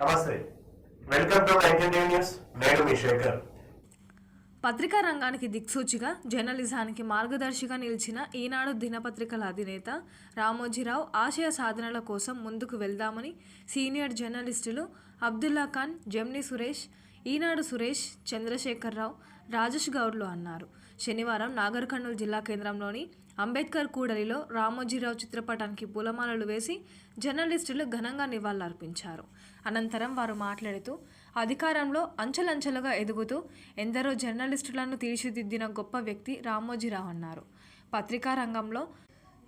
నమస్తే. Welcome to news నేను మీ శేఖర్. పత్రికా రంగానికి దిక్సూచిగా జర్నలిజానికి మార్గదర్శిగా నిలిచిన ఈనాడు దినపత్రికల అధినేత రామోజీరావు ఆశయ సాధనల కోసం ముందుకు వెళ్దామని సీనియర్ జర్నలిస్టులు అబ్దుల్లా ఖాన్ జమ్ని సురేష్ ఈనాడు సురేష్ చంద్రశేఖరరావు రాజేష్ గౌడ్లు అన్నారు. శనివారం నాగర్ కర్నూలు జిల్లా కేంద్రంలోని అంబేద్కర్ కూడలిలో రామోజీరావు చిత్రపటానికి పూలమాలలు వేసి జర్నలిస్టులు ఘనంగా నివాళులర్పించారు. అనంతరం వారు మాట్లాడుతూ అధికారంలో అంచెలంచెలుగా ఎదుగుతూ ఎందరో జర్నలిస్టులను తీర్చిదిద్దిన గొప్ప వ్యక్తి రామోజీరావు అన్నారు. పత్రికా రంగంలో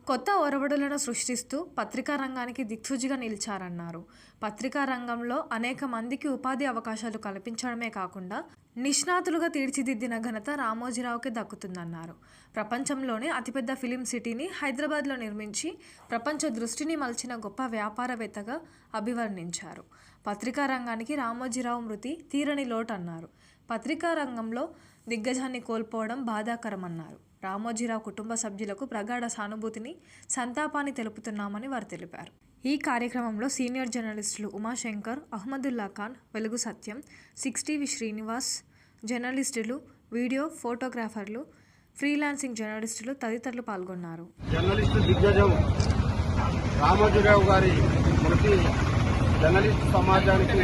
కొత్త ఒరవడులను సృష్టిస్తూ పత్రికా రంగానికి దిక్సూచిగా నిలిచారన్నారు. పత్రికా రంగంలో అనేక మందికి ఉపాధి అవకాశాలు కల్పించడమే కాకుండా నిష్ణాతులుగా తీర్చిదిద్దిన ఘనత రామోజీరావుకి దక్కుతుందన్నారు. ప్రపంచంలోనే అతిపెద్ద ఫిలిం సిటీని హైదరాబాద్లో నిర్మించి ప్రపంచ దృష్టిని మలిచిన గొప్ప వ్యాపారవేత్తగా అభివర్ణించారు. పత్రికా రంగానికి రామోజీరావు మృతి తీరని లోటు అన్నారు పత్రికా రంగంలో దిగ్గజాన్ని కోల్పోవడం బాధాకరమన్నారు. రామోజీరావు కుటుంబ సభ్యులకు ప్రగాఢ సానుభూతిని సంతాపాన్ని తెలుపుతున్నామని వారు తెలిపారు. ఈ కార్యక్రమంలో సీనియర్ జర్నలిస్టులు ఉమాశంకర్ అహ్మదుల్లా ఖాన్ వెలుగు సత్యం సిక్స్ టీవీ శ్రీనివాస్ జర్నలిస్టులు వీడియో ఫోటోగ్రాఫర్లు ఫ్రీలాన్సింగ్ జర్నలిస్టులు తదితరులు పాల్గొన్నారు. జర్నలిస్టు దిగ్గజం రామోజీరావు గారి మృతి జర్నలిస్ట్ సమాజానికి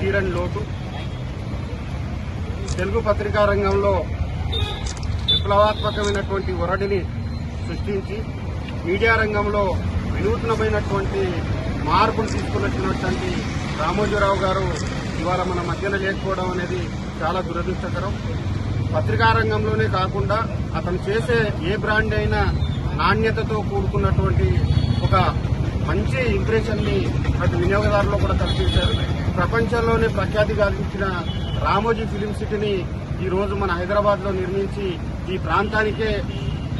తీరని లోటు. తెలుగు పత్రికా రంగంలో విప్లవాత్మకమైనటువంటి ఒరడిని సృష్టించి మీడియా రంగంలో వినూత్నమైనటువంటి మార్పులు తీసుకున్నటువంటి రామోజీరావు గారు ఇవాళ మన మధ్యన లేకపోవడం అనేది చాలా దురదృష్టకరం. పత్రికా రంగంలోనే కాకుండా అతను చేసే ఏ బ్రాండ్ అయినా నాణ్యతతో కూడుకున్నటువంటి ఒక మంచి ఇంప్రెషన్ని ప్రతి వినియోగదారులో కూడా కల్పించారు. ప్రపంచంలోనే ప్రఖ్యాతి గాంచిన రామోజీ ఫిలిం సిటీని ఈరోజు మన హైదరాబాద్లో నిర్మించి ఈ ప్రాంతానికే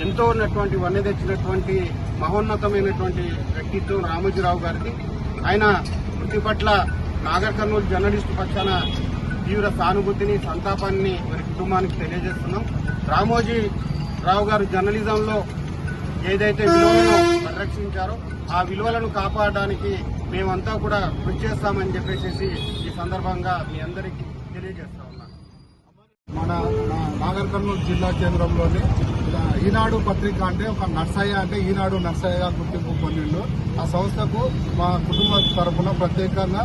ఎంతో ఉన్నటువంటి వన్నె తెచ్చినటువంటి మహోన్నతమైనటువంటి వ్యక్తిత్వం రామోజీరావు గారిది. ఆయన మృతి పట్ల నాగర్ కర్నూలు జర్నలిస్టు పక్షాన తీవ్ర సానుభూతిని సంతాపాన్ని వారి కుటుంబానికి తెలియజేస్తున్నాం. రామోజీ రావు గారు జర్నలిజంలో ఏదైతే విలువలను పరిరక్షించారో ఆ విలువలను కాపాడడానికి మేమంతా కూడా కృషి చేస్తామని చెప్పేసి ఈ సందర్భంగా మీ అందరికీ తెలియజేస్తా ఉన్నాను. మన నాగర్ కర్నూలు జిల్లా కేంద్రంలోని ఈనాడు పత్రిక అంటే ఒక నర్సయ్య అంటే ఈనాడు నర్సయ్యగా గుర్తింపు పొందిండు. ఆ సంస్థకు మా కుటుంబ తరఫున ప్రత్యేకంగా